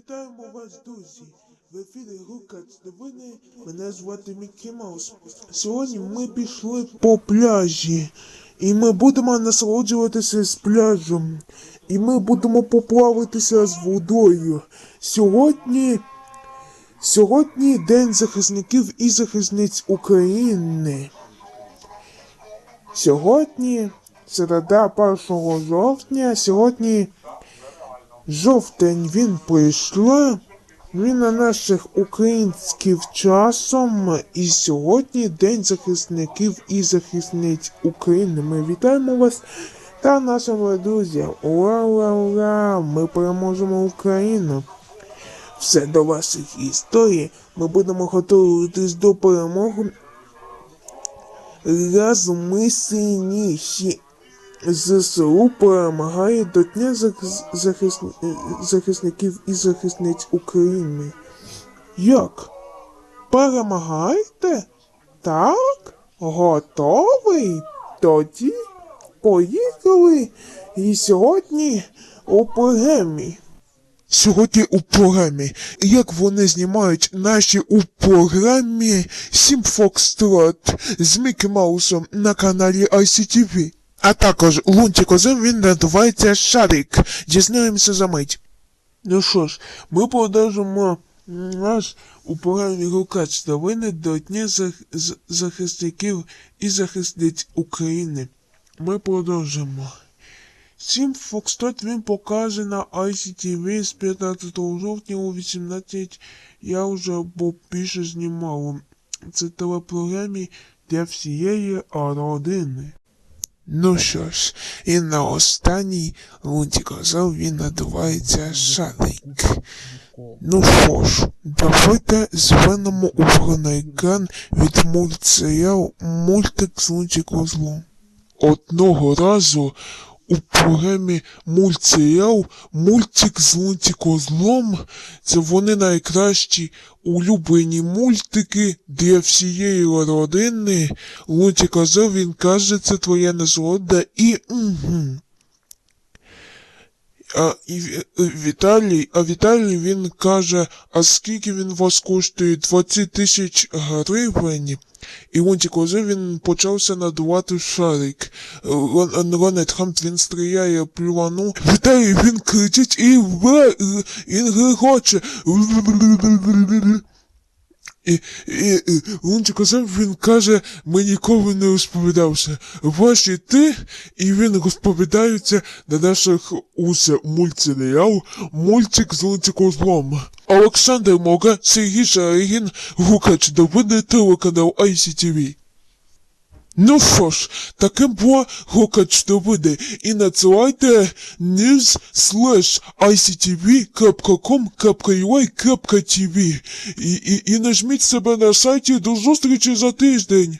Вітаємо вас, друзі! В ефірі Гукац новини. Мене звати Міккі Маус. Сьогодні ми пішли по пляжі, і ми будемо насолоджуватися з пляжем. І ми будемо поплаватися з водою. Сьогодні. Сьогодні День захисників і захисниць України. Сьогодні середа 1 жовтня. Сьогодні жовтень він прийшла. Він на наших українських часом. І сьогодні День захисників і захисниць України. Ми вітаємо вас та нашими друзі. Ура, ура, ура! Ми переможемо Україну. Все до ваших історій. Ми будемо готуватись до перемоги. Разом ми сильніші. ЗСУ перемагає до Дня захис... захисників і захисниць України. Як? Перемагаєте? Так? Готовий? Тоді поїхали. І сьогодні у програмі. Сьогодні у програмі, як вони знімають наші у програмі Сім Фокстрот з Мікі Маусом на каналі ICTV. А також лунтикозом він називається Шарик. Дізнаємося за мить. Ну що ж, ми продовжимо наш у програмі Рукач новини до Дня захисників і захисниць України. Ми продовжимо. Сім Фокстрот він покаже на ICTV з 15 жовтня о 18 я вже бо більше знімав. Це телепрограмі для всієї родини. Ну що ж, і на останній лунті казав, він надувається шарик. Ну що ж, давайте звернемо у на екран від мультсеріал Мультик з лунті козлом. Одного разу у програмі мультсеріал Мультик з Лунті Козлом. Це вони найкращі улюблені мультики для всієї родини. Лунті Козел, він каже, це твоя насолода і. Угу. А і Ві- Віталій, а Віталій він каже, а скільки він вас коштує? 20 тисяч гривень. І Лунті коли він почався надувати шарик. Лон- Ронет Хамт він стріляє плювану. Віталій він кричить і він григоче. І, і, і Лунтик Козел, він каже, ми ніколи не розповідався. Ваші ти, і він розповідається на наших усе мультсеріал Мультик з Лунчиком. Олександр Мога, Сергій Шаригін, Гукач, Довини, телеканал ICTV. Ну що ж, таке було Гукач Довиди. І надсилайте news slash ictv.com.ua.tv і, і, і нажміть себе на сайті до зустрічі за тиждень.